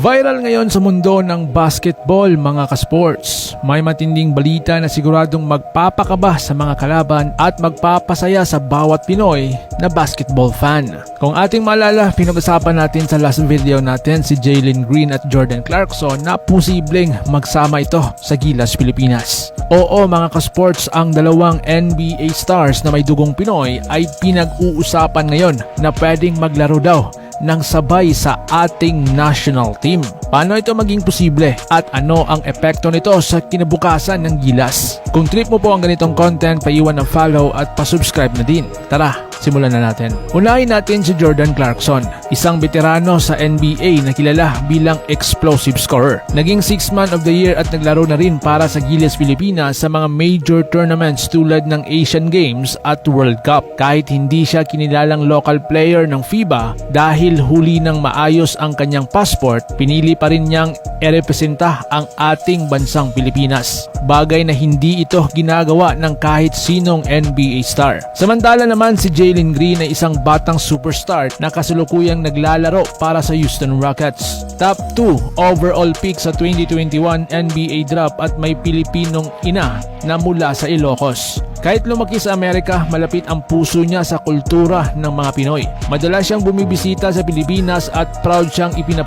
Viral ngayon sa mundo ng basketball mga kasports. May matinding balita na siguradong magpapakaba sa mga kalaban at magpapasaya sa bawat Pinoy na basketball fan. Kung ating maalala, pinag-usapan natin sa last video natin si Jalen Green at Jordan Clarkson na posibleng magsama ito sa Gilas, Pilipinas. Oo mga kasports, ang dalawang NBA stars na may dugong Pinoy ay pinag-uusapan ngayon na pwedeng maglaro daw ng sabay sa ating national team. Paano ito maging posible at ano ang epekto nito sa kinabukasan ng Gilas? Kung trip mo po ang ganitong content, paiwan ng follow at pasubscribe na din. Tara, simulan na natin. Unahin natin si Jordan Clarkson, isang veterano sa NBA na kilala bilang explosive scorer. Naging 6 man of the year at naglaro na rin para sa Gilas Pilipinas sa mga major tournaments tulad ng Asian Games at World Cup. Kahit hindi siya kinilalang local player ng FIBA dahil huli ng maayos ang kanyang passport, pinili pa rin niyang erepresenta ang ating bansang Pilipinas. Bagay na hindi ito ginagawa ng kahit sinong NBA star. Samantala naman si Jalen Green ay isang batang superstar na kasalukuyang naglalaro para sa Houston Rockets. Top 2 overall pick sa 2021 NBA draft at may Pilipinong ina na mula sa Ilocos. Kahit lumaki sa Amerika, malapit ang puso niya sa kultura ng mga Pinoy. Madalas siyang bumibisita sa Pilipinas at proud siyang ipinap